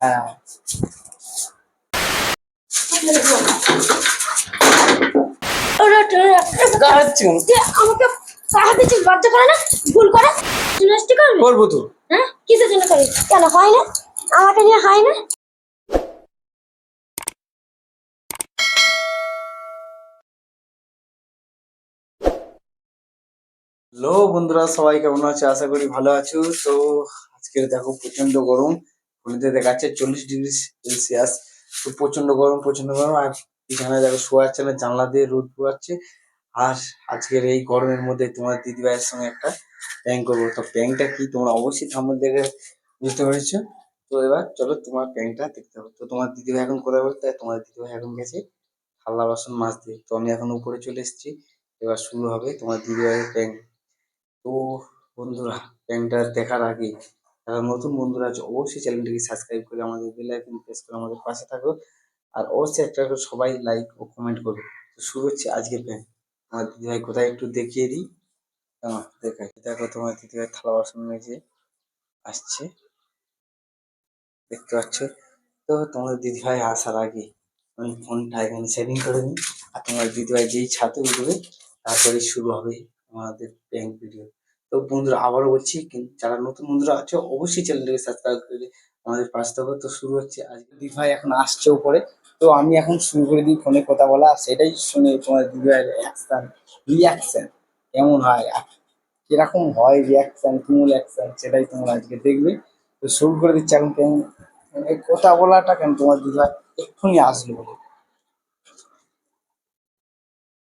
হ্যাঁ আমাকে করে না ভুল করে হ্যাঁ কেন হয় না আমাকে নিয়ে হয় না হ্যালো বন্ধুরা, সবাই কেমন আছে? আশা করি ভালো আছো। তো আজকে দেখো প্রচণ্ড গরম। ঘড়িতে দেখাচ্ছে চল্লিশ ডিগ্রি সেলসিয়াস। তো প্রচণ্ড গরম প্রচণ্ড গরম। আর এখানে দেখো শোয়া যাচ্ছে না, জানলা দিয়ে রোদ পোয়াচ্ছে আর আজকের এই গরমের মধ্যে তোমার দিদি ভাইয়ের সঙ্গে একটা প্যাং করব। তো প্যাংটা কি? তোমরা অবশ্যই থাম্বনেল দেখে বুঝতে পেরেছ। তো এবার চলো তোমার প্যাংটা দেখতে হবে। তো তোমার দিদি ভাই এখন কোথায় বলতে? তোমার দিদি ভাই এখন গেছে থালা, বাসন মাজতে। তো আমি এখন উপরে চলে এসেছি। এবার শুরু হবে তোমার দিদি ভাইয়ের প্যাং তো বন্ধুরা প্যান্টটা দেখার আগে নতুন বন্ধুরা আছে, অবশ্যই চ্যানেলটিকে সাবস্ক্রাইব করে আমাদের বেল আইকন প্রেস করে আমাদের পাশে থাকো। আর অবশ্যই একটা করে সবাই লাইক ও কমেন্ট করবে তো শুরু হচ্ছে আজকের প্যান্ট আমার দিদিভাই কোথায় একটু দেখিয়ে দিই। হ্যাঁ দেখাই। দেখো তোমার দিদিভাই থালা বাসন মেজে আসছে। দেখতে পাচ্ছ? তো তোমার দিদিভাই আসার আগে আমি ফোনটা এখানে সেটিং করে নিই। আর তোমার দিদিভাই যেই ছাদে উঠবে তারপরে শুরু হবে আমাদের ব্যাংক ভিডিও তো বন্ধুরা আবারও বলছি যারা নতুন বন্ধুরা আছে, অবশ্যই চ্যানেলটাকে সাবস্ক্রাইব করে আমাদের পাশে থাকো। তো শুরু হচ্ছে আজকে। দিদিভাই এখন আসছে উপরে। তো আমি এখন শুরু করে দিই ফোনে কথা বলা। সেটাই শুনে তোমার দিদিভাইয়ের অ্যাকশন রিয়াকশন কেমন হয়? কীরকম হয় রিয়াকশন তুমুল অ্যাকশন সেটাই তোমরা আজকে দেখবে। তো শুরু করে দিচ্ছি এখন এই কথা বলাটা কেন তোমার দিদিভাই এক্ষুনি আসলো বলে?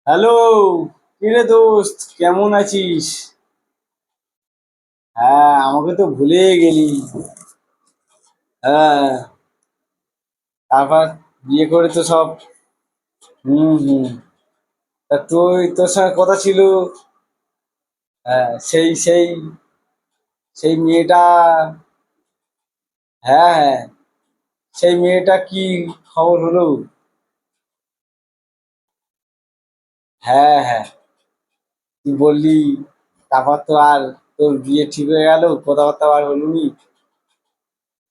হ্যালো কিরে দোস্ত? কেমন আছিস? হ্যাঁ আমাকে তো ভুলে গেলি। হ্যাঁ তারপর বিয়ে করে তো সব। হুম হুম। তা তুই, তোর সঙ্গে কথা ছিল? হ্যাঁ সেই সেই সেই মেয়েটা হ্যাঁ হ্যাঁ সেই মেয়েটা কি খবর হলো? হ্যাঁ হ্যাঁ তুই বললি, তারপর তো আর তোর বিয়ে ঠিক হয়ে গেল কথাবার্তা আর হলো নি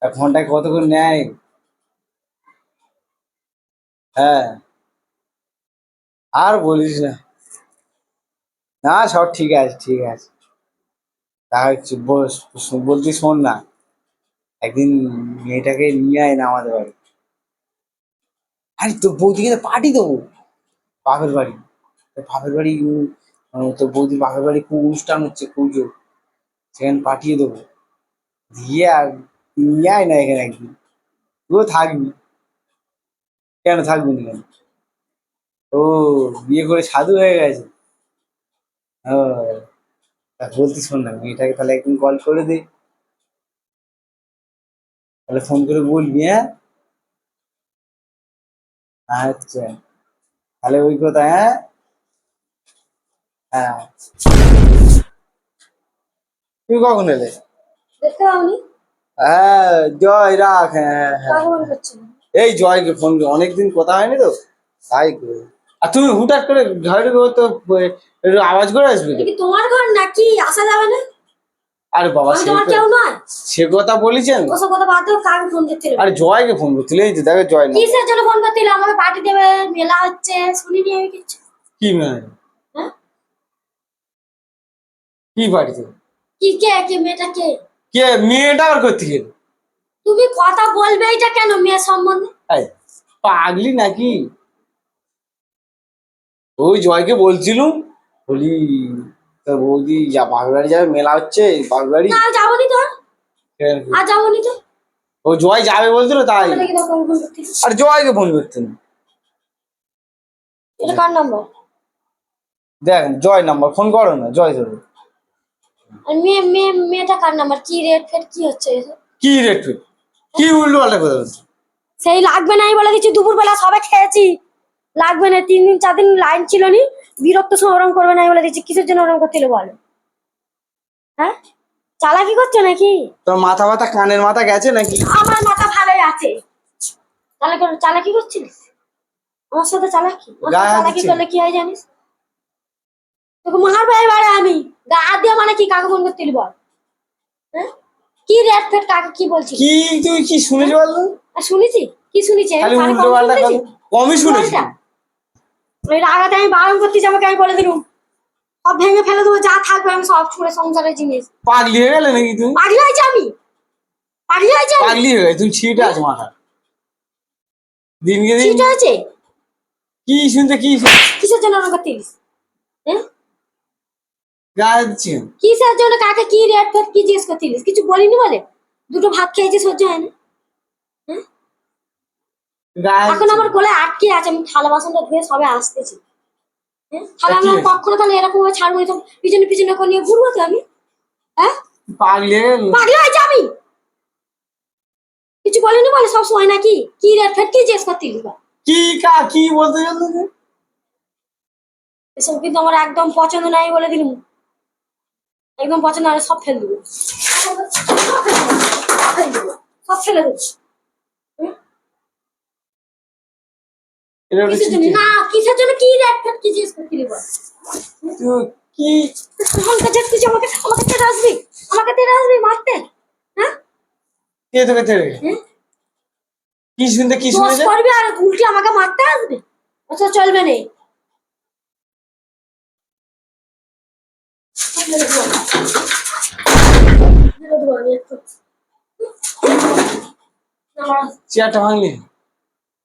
তা ঘন্টায় কত করে নেয়? হ্যাঁ। আর বলিস না। না সব ঠিক আছে ঠিক আছে। তা বলছি শোন না। একদিন মেয়েটাকে নিয়ে আয় না আমাদের বাড়ি। আরে তোর বৌদিকে তো পার্টি দেবো। বাপের বাড়ি। বাপের বাড়ি আহ, তোর বৌদির বাপের বাড়ি খুব অনুষ্ঠান হচ্ছে পুজো। সেখানে পাঠিয়ে দেবো। দিয়ে আর নিয়ে আয় না এখানে একদিন। তুইও থাকবি। কেন থাকবি না কেন ও, বিয়ে করে সাধু হয়ে গেছে? ও বলতি শোন না, মেয়েটাকে তাহলে একদিন কল করে দে। তাহলে ফোন করে বলবি হ্যাঁ? আচ্ছা। তাহলে ওই কথা হ্যাঁ? হ্যাঁ। তুই কখন এলে? হ্যাঁ জয় রাখ হ্যাঁ হ্যাঁ করছিল এই জয়কে ফোন অনেকদিন কথা হয়নি তো? তাই করে। আর তুমি হুটাট করে ঘরে তো আওয়াজ করে আসবে কি তোমার ঘর নাকি? আসা যাবে না? আরে বাবা সে কেউ নয়। সে কথা বলেছেন? ওসব কথা বাদ দাও কাকে ফোন করছিল? আরে জয়কে ফোন করছিল এই যে দেখো জয় না কিসের জন্য ফোন করছিল? আমাকে পার্টি দেবে মেলা হচ্ছে শুনিনি আমি কিছু। কি মানে হ্যাঁ? কি বাড়িতে কি কে কে মেয়েটা কে? কে মেয়েটা আর করতে গেল তুমি কথা বলবে এটা কেন মেয়ে সম্বন্ধে? পাগলি নাকি? ওই জয়কে বলছিলুম বলি তোর বৌদি যা বাড়ি যাবে মেলা হচ্ছে বাড়ি না যাব নি তো আর যাব নি তো। ও জয় যাবে বলছিল তাই। আর জয়কে ফোন করতেন এটা কার নাম্বার দেখ জয় নাম্বার ফোন করো না জয় ধরো। আর মেয়ে মেয়ে মেয়েটা কার নাম্বার কি রেট ফেট কি হচ্ছে? কি রেট ফেট কি উল্টো পাল্টা কথা বলছো সেই লাগবে না আমি বলে দিচ্ছি দুপুর বেলা সবাই খেয়েছি। লাগবে না তিন দিন চার দিন লাইন ছিল নি বিরক্ত সময় ওরম করবে না আমি বলে দিচ্ছি কিসের জন্য ওরম করছিল বলো? হ্যাঁ? চালাকি করছ নাকি? তোর মাথা মাথা কানের মাথা গেছে নাকি? আমার মাথা ভালোই আছে। চালাকি চালাকি করছিস আমার সাথে চালাকি? চালাকি করলে কি হয় জানিস? তোকে মারবে এবারে আমি। গা দিয়ে মানে কি কাকে ফোন করছিলি বল? হ্যাঁ? কি রেট ফেট কাকে কি বলছি কি তুই কি শুনেছি বলতো আর শুনেছি। কি শুনেছি? আমি খালি উল্টো পাল্টা কমই শুনেছি। ওই রাগাতে আমি বারণ করতেছি আমাকে আমি বলে দিলুম। সব ভেঙে ফেলে দেবো যা থাকবে আমি সব ছুঁড়ে সংসারের জিনিস। পাগলি হয়ে গেলে নাকি তুই? পাগলি হয়েছে আমি? পাগলি হয়েছে পাগলি হয়ে গেছে তুমি ছিটে আছে মাথা দিনকে দিন ঠিক আছে কি শুনতে কি কিসের জন্য ওরকম করতিস হ্যাঁ? গায়ে দিচ্ছি কেন? কিসের জন্য কাকে কি রেট ফেট কি জিজ্ঞেস করতিলিস কিছু বলিনি বলে? দুটো ভাত খেয়েছি সহ্য হয়? না এখন আমার গলায় আটকে আছে আমি থালা বাসনটা ধুয়ে সবে আসতেছি। হ্যাঁ? তাহলে তা আমি কখনো তাহলে এরকম ভাবে ছাড়বো না, পিছনে পিছনে করে নিয়ে ঘুরবো তো আমি? হ্যাঁ? পাগলি? হয়ে হয়েছে আমি? কিছু বলিনি বলে সব সময় নাকি? কি রেট ফেট কি জিজ্ঞেস করতিলিস বা? কি কা কি বলতে গেল এসব কিন্তু আমার একদম পছন্দ নাই বলে দিলাম। একদম পছন্দ না সব ফেল দেবো। সব ফেল দেবো। সব ফেলে দেবো কিসের জন্য? না কিসের জন্য? কি রেট ফেট কি জিজ্ঞেস করতিলি বল? তুই কি? তখনকার যে তুই আমাকে আমাকে তেড়ে আসবি? আমাকে তেড়ে আসবি মারতে? হ্যাঁ? কে তোকে তেড়ে? কি শুনতে কি করবি আর উল্টি আমাকে মারতে আসবে? চলবে না। চেয়ারটা ভাঙলি?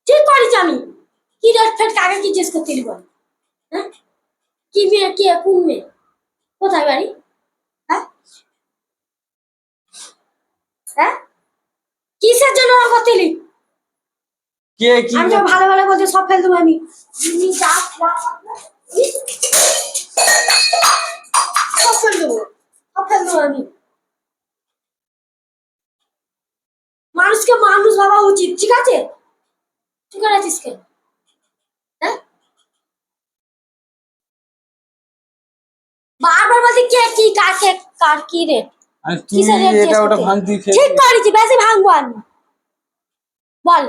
ঠিক করেছি আমি। কি রেট ফেট কাকে কি জিজ্ঞেস করতে বল? হ্যাঁ? কি মেয়ে কে কোন মেয়ে? কোথায় বাড়ি? হ্যাঁ? হ্যাঁ? কিসের জন্য ওরা করতেলি কে কি আমি তো ভালো ভালো বলতে সব ফেল দেবো আমি যা, দেবো দেবো আমি মানুষকে মানুষ ভাবা উচিত ঠিক আছে ঠিক আছিস কেন হ্যাঁ বারবার বলছি কে কি কাকে কার কি রে আর তুই রেট এটা ওটা ভাঙতি ঠিক করেছি বেশি ভাঙবো আমি বল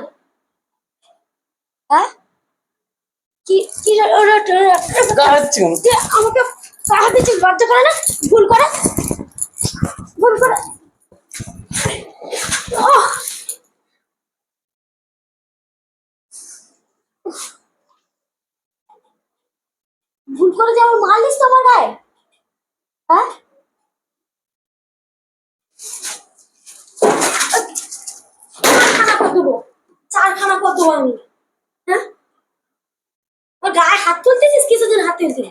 হ্যাঁ কি কি আমাকে সাহায্য দিচ্ছিস লজ্জা করে না? ভুল করে। ভুল করে। ভুল করে যে আমার মারলিস তো আমার গায়ে হ্যাঁ? চারখানা দেবো। চারখানা করে আমি। হ্যাঁ? গায়ে হাত তুলতেছিস? জন্য হাত তুলতে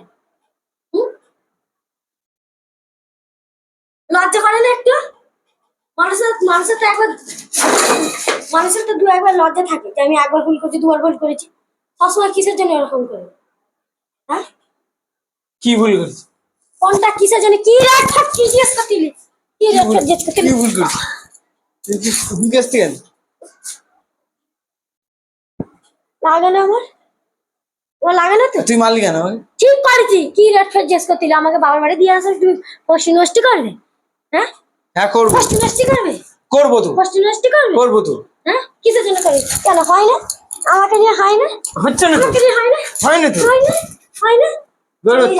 হুম? লজ্জা করে না একটু? মানুষের মানুষের তো একবার মানুষের তো দু একবার লজ্জা থাকে যে আমি একবার ভুল করেছি দুবার ভুল করেছি। সবসময় কিসের জন্য এরকম করে? হ্যাঁ? কি ভুল করেছি? কোনটা কিসের জন্য? কি ফাট কি জিজ্ঞেস করতিলি? কি জিজ্ঞেস করতিলি? ভুল করেছি? করছিস কেন? লাগে না আমার? ও লাগে না তো? তুই মারলি কেন? আমাকে ঠিক করেছি। কি রেট ফাট জিজ্ঞেস করতিলি? আমাকে বাবার বাড়ি দিয়ে আসা তুমি পশ্চিম নষ্টি করবে হ্যাঁ? হ্যাঁ করব। পশ্চিম নষ্টি করবে? করব তো। পশ্চিম নষ্টি করবে? করব তো। হ্যাঁ? কিসের জন্য করবে? কেন হয় না? আমাকে নিয়ে হয় না? হচ্ছে না আমাকে নিয়ে হয় না? হয় না তো। হয় না? হয় না?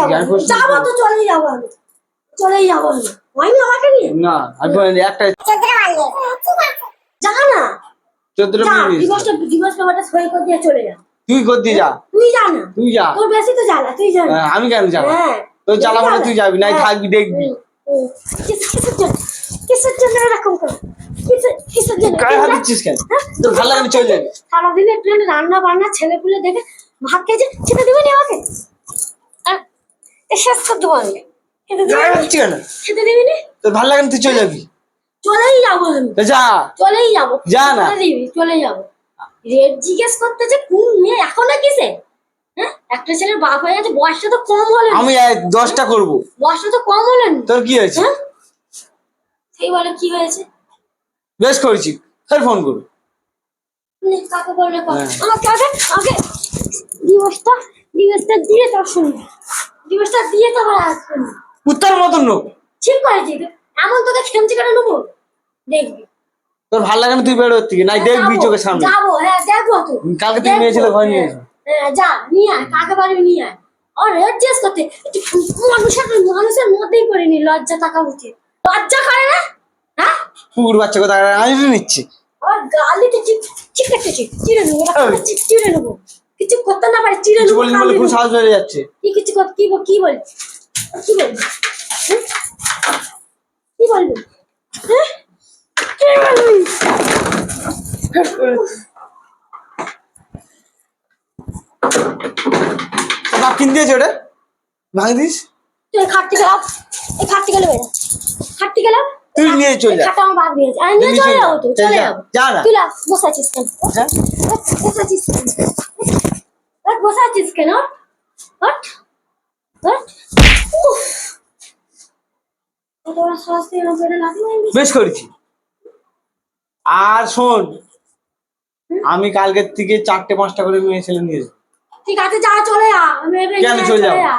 যাব। তো যাব আমি। চলেই যাব আমি। হয় না আমাকে নিয়ে? না আমি বলি একটা যা না। দিবসটা দিবস সই করে দিয়ে চলে যা। তুই করতে যা। তুই যা না। তুই যা। তোর বেশি তো জ্বালা তুই যা হ্যাঁ, আমি কেন যাব হ্যাঁ। তোর জ্বালা মানে তুই যাবি নাই হ্যাঁ। থাকবি দেখবি। কিসের জন্য এরকম করে কিসের কিসের জন্য গায়ে হাত দিচ্ছিস কেন তোর ভালো লাগে চলে যাবি সারাদিন একটু রান্না বান্না ছেলে পুলে দেখে ভাত খেয়েছে খেতে দিবি না আমাকে শেষ খেতে দিবি গায়ে না? হাত কেন খেতে দিবি না তোর ভালো লাগে না তুই চলে যাবি চলেই যাব আমি তো যা চলেই যাব যা না। যাব রেট জিজ্ঞেস করতে যে কোন মেয়ে এখনও কিসে হ্যাঁ? একটা ছেলের বাপ হয়ে গেছে বয়সটা তো কম হলো আমি দশটা করব। বয়সটা তো কম হলো তোর কি হয়েছে? হ্যাঁ? সেই বলে কি হয়েছে? বেশ করেছি ফের ফোন করব নে, কাকে বললে কর। হ্যাঁ। আমাকে আগে আগে দিবসটা দিবসটা দিয়ে তোর শুনবি দিবসটা দিয়ে তো আবার আসবেন কুত্তার মতন লোক। ঠিক করেছি তো। এমন তোকে খেমচে কেটে নেব? দেখবি। তোর ভালো লাগে না তুই বেরো থেকে নাই দেখবি চোখের সামনে। যাব হ্যাঁ দেখব তো। কালকে তুই দেখব, মেয়ে ছেলে ভয় নিয়ে হ্যাঁ, হ্যাঁ, যা নিয়ে আয় কাকে পারবি নিয়ে আয়। আর অ্যাডজাস্ট করতে। মানুষের মানুষের মধ্যেই পড়িনি লজ্জা থাকা উচিত। লজ্জা করে না? হ্যাঁ? কুকুর বাচ্চা কথা আমি নিচ্ছি। আমার গালিতে চিক চিকাচ্ছে চিক চিড়ে নেব চিড়ে নেব। কিছু করতে না পারে চিড়ে নেব বলিনি বলে খুব। সাহস বেড়ে যাচ্ছে। কি কিছু কর কি বল- কি বল? কি বলবি? হ্যাঁ? কি বলবি? হ্যাঁ? কি বলবি? বাপ কিন দিয়েছে ওটা? ভাঙ দিস। তুই খাটতে গেলাম এই খাটতে গেলে বেরো খাটতে গেলাম তুই নিয়ে চলে যা। খাটটা আমার বাদ দিয়েছে আমি নিয়ে চলে যাব তো চলে যাব। যা না। তুই লাগ বসে আছিস কেন? বসে আছিস কেন? বসে আছিস কেন? উফ। মারবি? বেশ করেছি। আর শোন আমি কালকের থেকে চারটে পাঁচটা করে মেয়ে ছেলে নিয়ে যাব। ঠিক আছে যা চলে যা আমি এবার কেন চলে যাব? যা।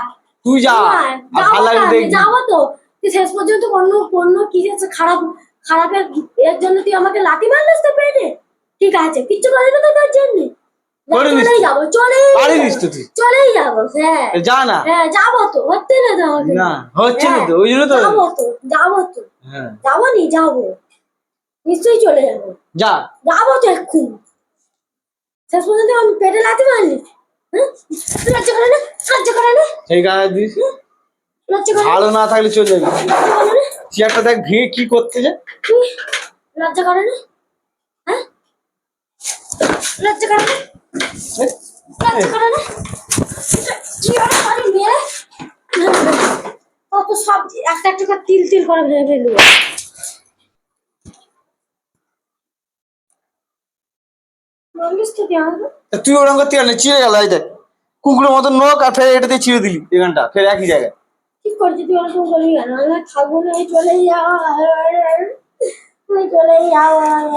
তুই যা আর যাব ভালো তো দেখবি। যাব তো। তুই শেষ পর্যন্ত অন্য অন্য কি যে খারাপ খারাপের এর জন্য তুই আমাকে লাথি মারলিস তো পেটে? ঠিক আছে কিচ্ছু করিনি তো তার জন্য। চলেই যাব চলেই হ্যাঁ। যা না। হ্যাঁ যাব তো হচ্ছে না তো না হচ্ছে না হ্যাঁ, তো ওই জন্য তো যাব তো যাব তো। হ্যাঁ। যাব নি যাব। নিশ্চয়ই চলে যাব। যা। যাব তো এক্ষুনি। শেষ পর্যন্ত আমি পেটে লাথি মারলি। লজ্জা করে না? লজ্জা করে না? সেই গায়ে দিস। লজ্জা করে ভালো না থাকলে চলে যাবি। লজ্জা করে না? চেয়ারটা দেখ ভেঙে কি করতে লজ্জা করে না? হ্যাঁ? লজ্জা করে না? লজ্জা করে না? কি আর করে কত সব একটা একটা করে তিল তিল করে ভেঙে ফেলব বলিস তা তুই ওরকম করতে গেলে চিড়ে গেল দেখ। কুকুরের মতো নোক আর ফের এটাতে চিড়ে দিলি, এখানটা, ফের একই জায়গায়। কি করছি তুই ওরকম চলে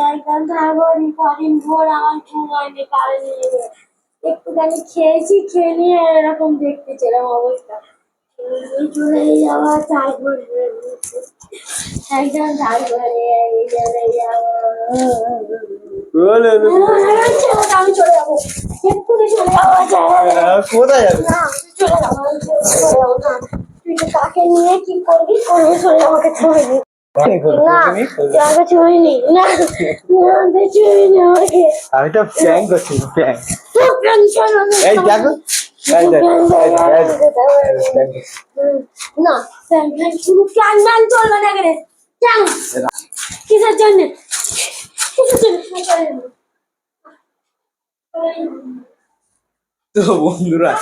একদম আমার একটুখানি খেয়েছি, খেয়ে নিয়ে এরকম দেখতে অবস্থা। চলে যাওয়া আমি চলে যাব এক্ষুনি চলে যাব। কোথায় যাবে? চলে যাব চলে যাব না। তুই তো তাকে নিয়ে কি করবি? করবি চলে আমাকে ছবি নি আমি তো প্যাং করছি প্যাং এই দেখো। না। ফ্যান শুরু ফ্যান ফ্যান চলবে না। কিসের জন্য? তো বন্ধুরা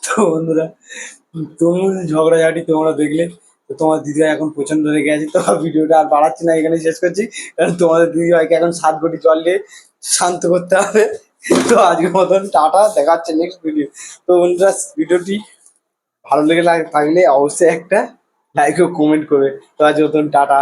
তোমার তো ঝগড়াঝাটি তোমরা দেখলে, তো তোমার দিদিভাই এখন প্রচণ্ড রেগে আছে তোমার ভিডিওটা আর বাড়াচ্ছি না এখানে শেষ করছি। কারণ তোমাদের দিদিভাইকে এখন সাত কোটি জল দিয়ে শান্ত করতে হবে। তো আজকের মতন টাটা, দেখাচ্ছে নেক্সট ভিডিও তো বন্ধুরা, ভিডিওটি ভালো লেগে লাগে থাকলে অবশ্যই একটা লাইক ও কমেন্ট করবে। তো আজ মতন টাটা।